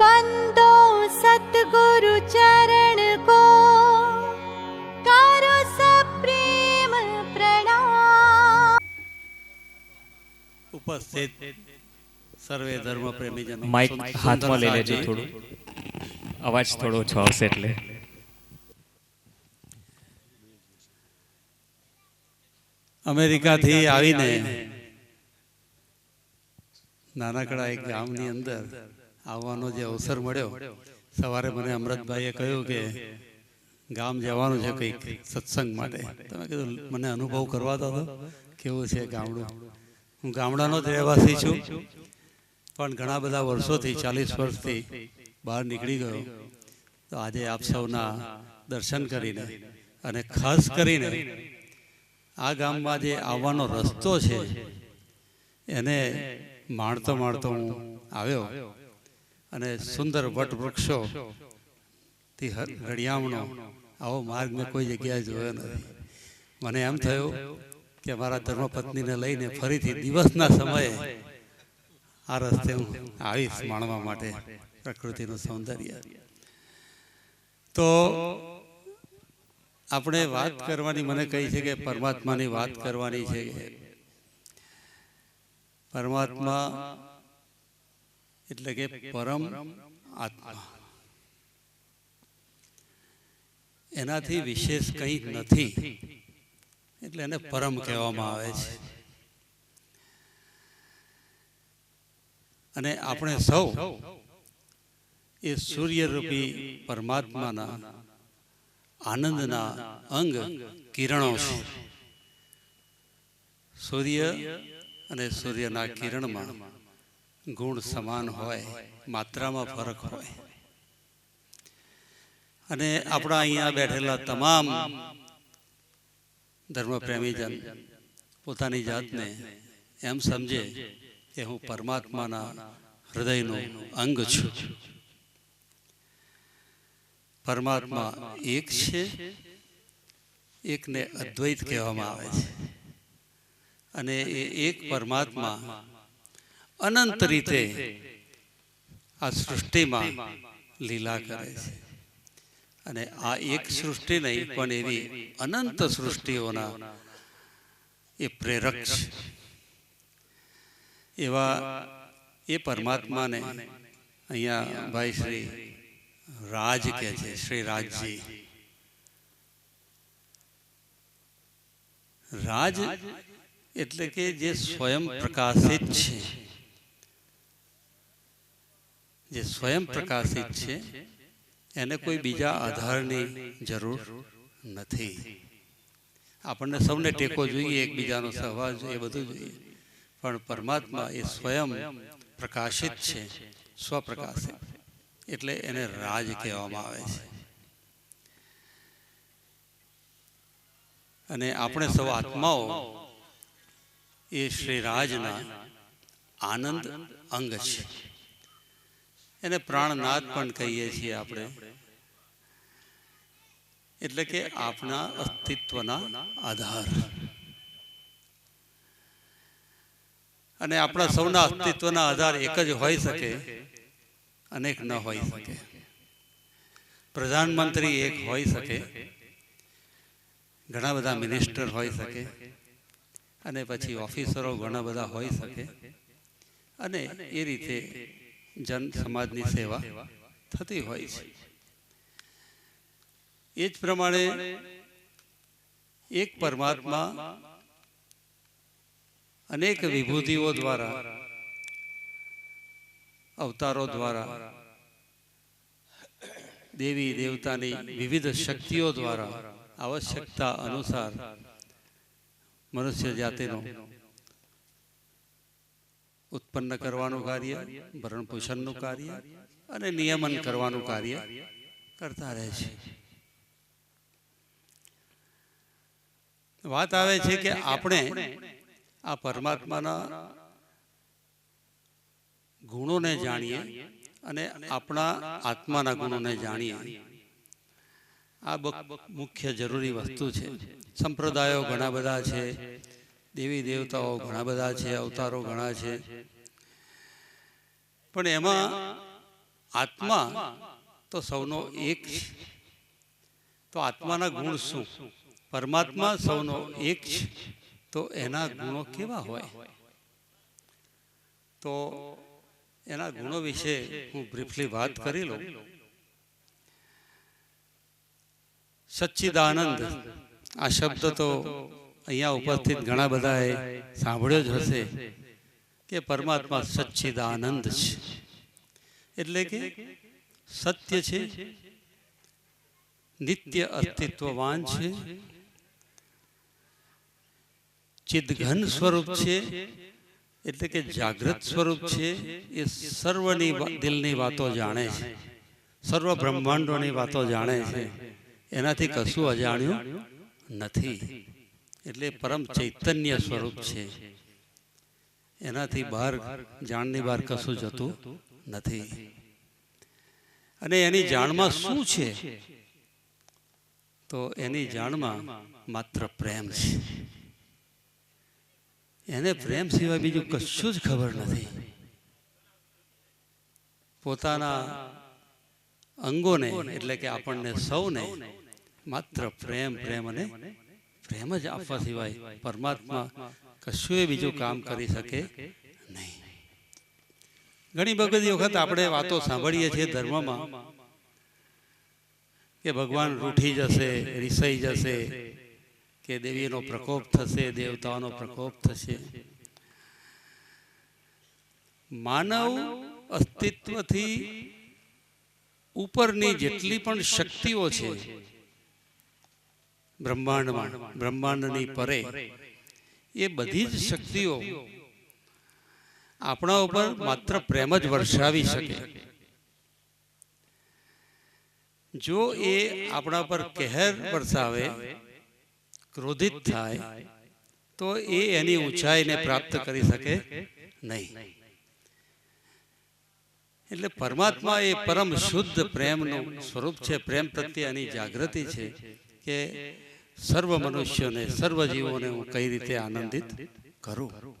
बंदो सतगुरु चरण को करो सप्रेम प्रणाम ઉપસ્થિત સર્વે ધર્મ પ્રેમીજનો માઇક સુંદર હાથમાં લઈ લેજો સાહેબજી, થોડું અવાજ થોડો ઓછો આવશે એટલે અમેરિકાથી આવીને નાનકડા એક ગામની અંદર આવવાનો જે અવસર મળ્યો, સવારે મને અમૃતભાઈએ કહ્યું કે ગામ જવાનું છે કંઈક સત્સંગ માટે. તમે કીધું, મને અનુભવ કરવા દો કેવું છે ગામડું? હું ગામડાનો જ રહેવાસી છું, પણ ઘણા બધા વર્ષોથી, ચાલીસ વર્ષથી બહાર નીકળી ગયો. તો આજે આપ સૌના દર્શન કરીને અને ખાસ કરીને આ ગામમાં જે આવવાનો રસ્તો છે, એને માણતો માણતો હું આવ્યો. અને સુંદર વટવૃક્ષો થી હ- રળિયામણો. આવો માર્ગ મેં કોઈ જગ્યાએ જોયો નથી. મને એમ થયું કે મારા ધર્મપત્નીને લઈને ફરીથી દિવસના સમયે આ રસ્તે હું આવીશ માણવા માટે પ્રકૃતિનું સૌંદર્ય. તો આપણે વાત કરવાની, મને કહી છે કે પરમાત્માની વાત કરવાની છે. પરમાત્મા એટલે કે પરમ આત્મા. એનાથી વિશેષ કંઈ નથી. એટલે એને પરમ કહેવામાં આવે છે. અને આપણે સૌ એ સૂર્યરૂપી પરમાત્માના આનંદના અંગ કિરણો છે. સૂર્ય અને સૂર્યના કિરણમાં ગુણ સમાન હોય, માત્રામાં ફરક હોય. અને આપણા અહીંયા બેઠેલા તમામ ધર્મપ્રેમીજન પોતાની જાતને એમ સમજે કે હું પરમાત્માના હૃદયનો અંગ છું. પરમાત્મા એક છે, એકને અદ્વૈત કહેવામાં આવે છે. અને એ એક પરમાત્મા અનંત રીતે આ સૃષ્ટિમાં લીલા કરે છે. અને આ એક સૃષ્ટિ નહીં પણ એવી અનંત સૃષ્ટિઓના એ પ્રેરક છે. એવા એ પરમાત્માને અહીંયા ભાઈ શ્રી રાજ કે છે શ્રી રાજજી. રાજ એટલે કે જે સ્વયં પ્રકાશિત છે. જે સ્વયં પ્રકાશિત છે એને કોઈ બીજા આધારની જરૂર નથી. આપણને સૌને ટેકો જોઈએ એકબીજાનો સહવાસ જોઈએ બધું જોઈએ. પણ પરમાત્મા એ સ્વયં પ્રકાશિત છે સ્વપ્રકાશિત. એટલે એને રાજ કહેવામાં આવે છે. અને આપણે સૌ આત્માઓ એ શ્રી રાજના આનંદ અંગ છે. એને પ્રાણનાથ પણ કહીએ છીએ આપણે. એટલે કે આપણા અસ્તિત્વના આધાર. અને આપણા સૌના અસ્તિત્વના આધાર એક જ હોઈ શકે અનેક ન હોઈ શકે. પ્રધાનમંત્રી એક હોઈ શકે. ઘણા બધા મિનિસ્ટર હોઈ શકે. અને પછી ઓફિસરો ઘણા બધા હોઈ શકે. અને એ રીતે જન સમાજની સેવા થતી હોય છે. એ જ પ્રમાણે એક પરમાત્મા અનેક વિભૂતિઓ દ્વારા, અવતારો દ્વારા, દેવી દેવતાની વિવિધ શક્તિઓ દ્વારા આવશ્યકતા અનુસાર મનુષ્ય જાતિનો ઉત્પન્ન કરવાનું કાર્ય ભરણ પોષણનું કાર્ય અને નિયમન કરવાનું કાર્ય કરતા રહે છે. વાત આવે છે કે આપણે આ પરમાત્માના ગુણોને જાણીએ અને આપણા આત્માના ગુણોને જાણીએ. આ મુખ્ય જરૂરી વસ્તુ છે. સંપ્રદાયો ઘણા બધા છે. દેવી દેવતાઓ ઘણા બધા છે અવતારો ઘણા છે. પણ એમાં આત્મા તો સૌનો એક છે. તો આત્માના ગુણ શું? પરમાત્મા સૌનો એક છે. તો એના ગુણો કેવા હોય? તો એના ગુણો વિશે હું બ્રીફલી વાત કરી લઉં. સચ્ચિદાનંદ. આ શબ્દ તો અહીંયા ઉપસ્થિત ઘણા બધાએ સાંભળ્યો જ હશે કે પરમાત્મા સચ્ચિદાનંદ છે. એટલે કે સત્ય છે નિત્ય અસ્તિત્વવાન છે. ચિદઘન સ્વરૂપ છે. એટલે કે જાગૃત સ્વરૂપ છે. એ સર્વની દિલની વાતો જાણે છે. સર્વ બ્રહ્માંડોની વાતો જાણે છે. એનાથી કશું અજાણ્યું નથી. એટલે પરમ ચૈતન્ય સ્વરૂપ છે. એનાથી બહાર જાણની બહાર કશું જતું નથી. અને એની જાણમાં શું છે? તો એની જાણમાં માત્ર પ્રેમ છે. એને પ્રેમ સિવાય બીજું કશું જ ખબર નથી. પોતાના અંગોને, એટલે કે આપણને સૌને, માત્ર પ્રેમ પ્રેમ અને પ્રેમ જ આપવા સિવાય પરમાત્મા કશું બીજું કામ કરી શકે નહીં. ઘણી બધી વખત આપણે વાતો સાંભળીએ છીએ ધર્મમાં કે ભગવાન રૂઠી જશે રિસાઈ જશે કે દેવીનો પ્રકોપ થશે દેવતાઓનો પ્રકોપ થશે. માનવ અસ્તિત્વથી ઉપરની જેટલી પણ શક્તિઓ છે બ્રહ્માંડમાં, બ્રહ્માંડની પરે. એ બધી જ શક્તિઓ આપણા ઉપર માત્ર પ્રેમ જ વર્ષાવી શકે. જો એ આપણા પર કહેર વરસાવે, ક્રોધિત થાય, તો એ એની ઊંચાઈને પ્રાપ્ત કરી શકે નહીં. એટલે પરમાત્મા એ પરમ શુદ્ધ પ્રેમનું સ્વરૂપ છે, પ્રેમ પ્રત્યે એની જાગૃતિ છે કે સર્વ મનુષ્યોને, સર્વ જીવોને હું કઈ રીતે આનંદિત કરું?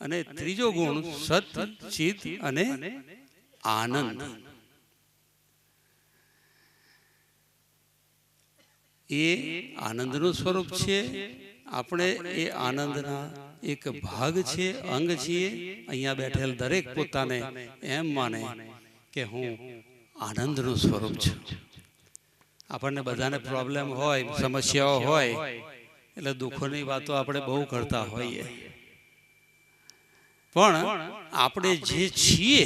અને ત્રીજો ગુણ, સત ચિત અને આનંદ. એ આનંદનું સ્વરૂપ છે, આપણે એ આનંદના એક ભાગ છે, અંગ છીએ. અહીંયા બેઠેલ દરેક પોતાને એમ માને કે હું આનંદનું સ્વરૂપ છું. આપણને બધાને પ્રોબ્લેમ હોય, સમસ્યાઓ હોય, એટલે દુઃખોની વાતો આપણે બહુ કરતા હોઈએ. પણ આપણે જે છીએ,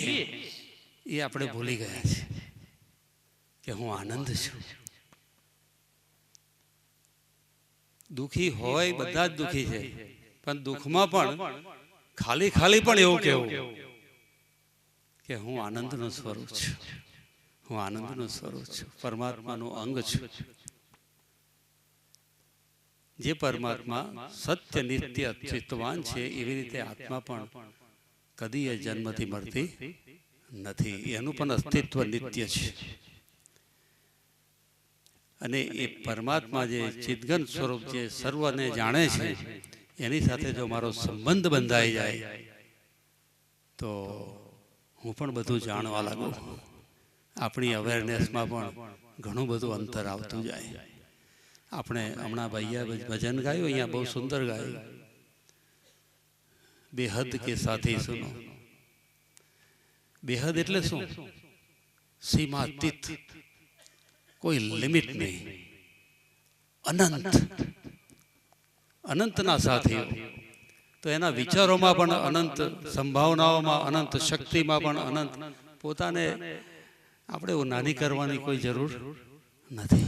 એ આપણે ભૂલી ગયા છે કે હું આનંદ છું. દુઃખી હોય, બધા જ દુઃખી છે, પણ દુઃખમાં પણ ખાલી ખાલી પણ એવું કેવું કે હું આનંદનું સ્વરૂપ છું. હું આનંદનું સ્વરૂપ છું. પરમાત્માનું અંગ છું. જે પરમાત્મા સત્ય, નિત્ય અસ્તિત્વવાન છે, એવી રીતે આત્મા પણ કદી એ જન્મથી મળતી નથી. એનું પણ અસ્તિત્વ નિત્ય છે. અને એ પરમાત્મા જે ચિદગન સ્વરૂપ જે સર્વને જાણે છે, એની સાથે જો મારો સંબંધ બંધાઈ જાય, તો હું પણ બધું જાણવા લાગુ આપણી અવેરનેસમાં પણ ઘણું બધું અંતર આવતું જાય. આપણે હમણાં ભૈયા ભજન ગાયું, અહીંયા બહુ સુંદર ગાયું. બેહદ કે સાથી સુનો. બેહદ એટલે શું? સીમાતીત. કોઈ લિમિટ નહીં. અનંત. અનંતના સાથીઓ. તો એના વિચારોમાં પણ અનંત, સંભાવનાઓમાં અનંત, શક્તિમાં પણ અનંત. પોતાને આપણે એવું નાની કરવાની કોઈ જરૂર નથી.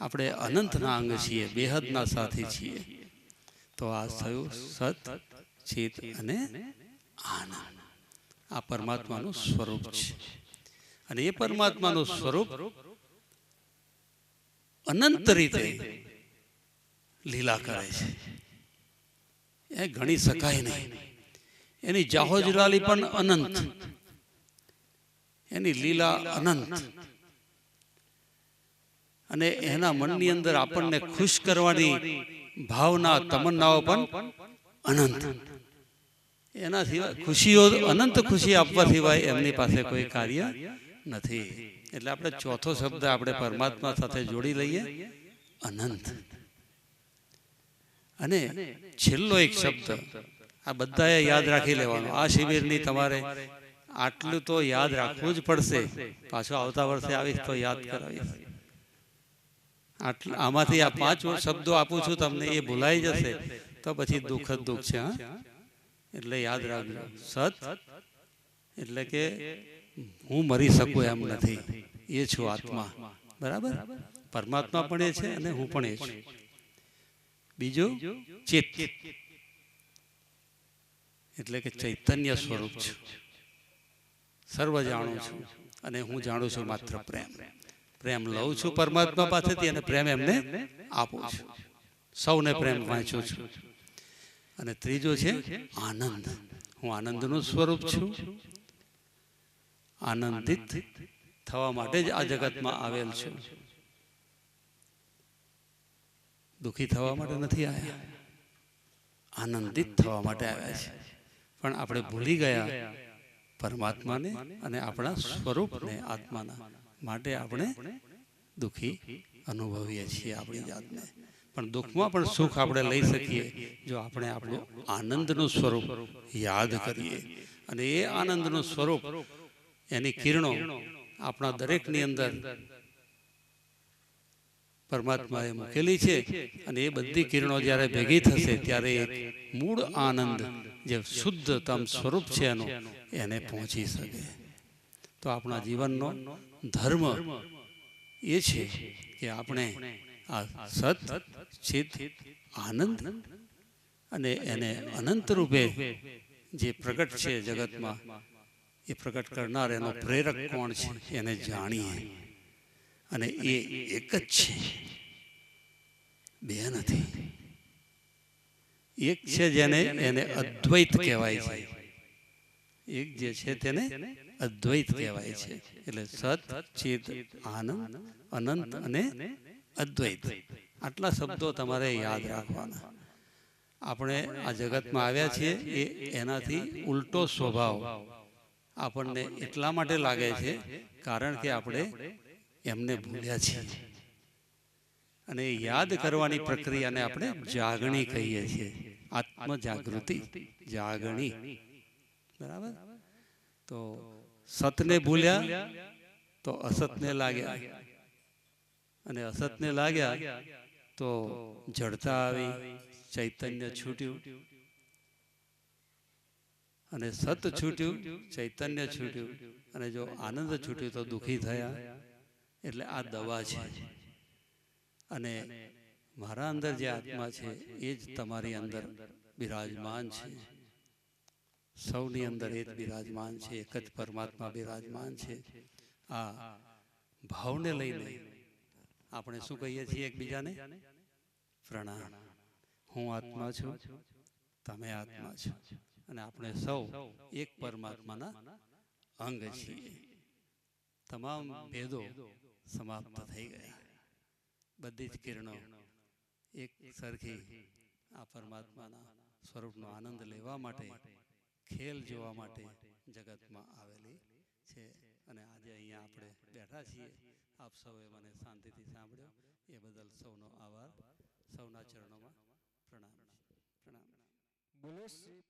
આપણે અનંતના અંગ છીએ બેહદના સાથી છીએ. તો આ થયું સત ચિત અને આનંદ. આ પરમાત્માનું સ્વરૂપ છે. અને એ પરમાત્માનું સ્વરૂપ અનંત રીતે લીલા કરે છે. એ ગણી શકાય નહીં. એની જાહોજરાલી પણ અનંત. એની લીલા અનંત. અને એના મનની અંદર આપણને ખુશ કરવાની ભાવના, તમન્નાઓ પણ અનંત. એના સિવાય ખુશીઓ, અનંત ખુશી આપવા સિવાય એમની પાસે કોઈ કાર્ય નથી. એટલે આપણે ચોથો શબ્દ આપણે પરમાત્મા સાથે જોડી લઈએ, અનંત. અને છેલ્લો એક શબ્દ, આ બધાએ યાદ રાખી લેવાનો. આ શિબિરની તમારે આટલું તો યાદ રાખવું જ પડશે. પાછો આવતા વર્ષે આવીશ તો યાદ કરાવીશ. આટલા, આમાંથી આ પાંચ શબ્દો આપું છું તમને, એ ભૂલાઈ જશે, તો પછી દુઃખ જ દુઃખ છે, હા? એટલે યાદ રાખજો. સત, એટલે કે હું મરી શકું એમ નથી. એ છું આત્મા. બરાબર? પરમાત્મા પણ એ છે અને હું પણ એ છું. બીજું, ચિત્ત. એટલે કે ચૈતન્ય સ્વરૂપ છું. સર્વ જાણું છું અને હું જાણું છું માત્ર પ્રેમ. પ્રેમ લઉં છું પરમાત્મા પાસેથી અને પ્રેમ એમને આપું છું. સૌને પ્રેમ વાંચું છું. અને ત્રીજો છે આનંદ. હું આનંદનું સ્વરૂપ છું. આનંદિત થવા માટે જ આ જગતમાં આવેલ છું. દુઃખી થવા માટે નથી આવ્યા આનંદિત થવા માટે આવ્યા છે. પણ આપણે ભૂલી ગયા પરમાત્માને અને આપણા સ્વરૂપને આત્માના માટે આપણે દુઃખી અનુભવીએ છીએ આપણી જાતને. પણ દુઃખમાં પણ સુખ આપણે લઈ શકીએ. જો આપણે આપણું આનંદનું સ્વરૂપ યાદ કરીએ. અને એ આનંદનું સ્વરૂપ એની કિરણો આપણા દરેકની અંદર પરમાત્માએ મૂકેલી છે અને એ બધી કિરણો જ્યારે ભેગી થશે ત્યારે એક મૂળ આનંદ જે શુદ્ધતમ સ્વરૂપ છે એનું એને પહોંચી શકે. તો આપણા જીવનનો ધર્મ એ છે કે આપણે આ સત ચિત આનંદ અને એને અનંત રૂપે જે પ્રગટ છે જગતમાં એ પ્રગટ કરનાર એનો પ્રેરક કોણ છે એને જાણીએ. અને એ એક જ છે. બે નથી. એક છે જેને એને અદ્વૈત કહેવાય છે. એક જે છે તેને અદ્વૈત કહેવાય છે. એટલે સત ચિત આનંદ, અનંત અને અદ્વૈત. આટલા શબ્દો તમારે યાદ રાખવાના. આપણે આ જગતમાં આવ્યા છીએ, એ એનાથી ઉલટો સ્વભાવ આપણને એટલા માટે લાગે છે, કારણ કે આપણે એમને ભૂલ્યા છીએ. અને યાદ કરવાની પ્રક્રિયાને આપણે જાગણી કહીએ છીએ. આત્મ જાગૃતિ જાગણી. બરાબર? તો સતને ભૂલ્યા તો અસતને લાગ્યા. અને અસતને લાગ્યા તો જડતા આવી ચૈતન્ય છૂટ્યું. અને સત છૂટ્યું ચૈતન્ય છૂટ્યું. અને જો આનંદ છૂટ્યું તો દુઃખી થયા. એટલે આ દવા છે. અને મારા અંદર જે આત્મા છે એ જ તમારી અંદર બિરાજમાન છે. સૌની અંદર એ જ બિરાજમાન છે એક જ પરમાત્મા બિરાજમાન છે. આ ભાવને લઈને આપણે શું કહીએ છીએ એકબીજાને? પ્રણામ. હું આત્મા છું તમે આત્મા છો. અને આપણે સૌ એક પરમાત્માના અંગ છીએ. તમામ ભેદો સમાપ્ત થઈ ગયા. બધી જ કિરણો એક સરખી આ પરમાત્માના સ્વરૂપનો આનંદ લેવા માટે ખેલ જોવા માટે જગતમાં આવેલી છે. અને આજે અહીંયા આપણે બેઠા છીએ. આપ સૌએ મને શાંતિથી સાંભળ્યો. એ બદલ સૌનો આભાર. સૌના ચરણોમાં પ્રણામ. પ્રણામ.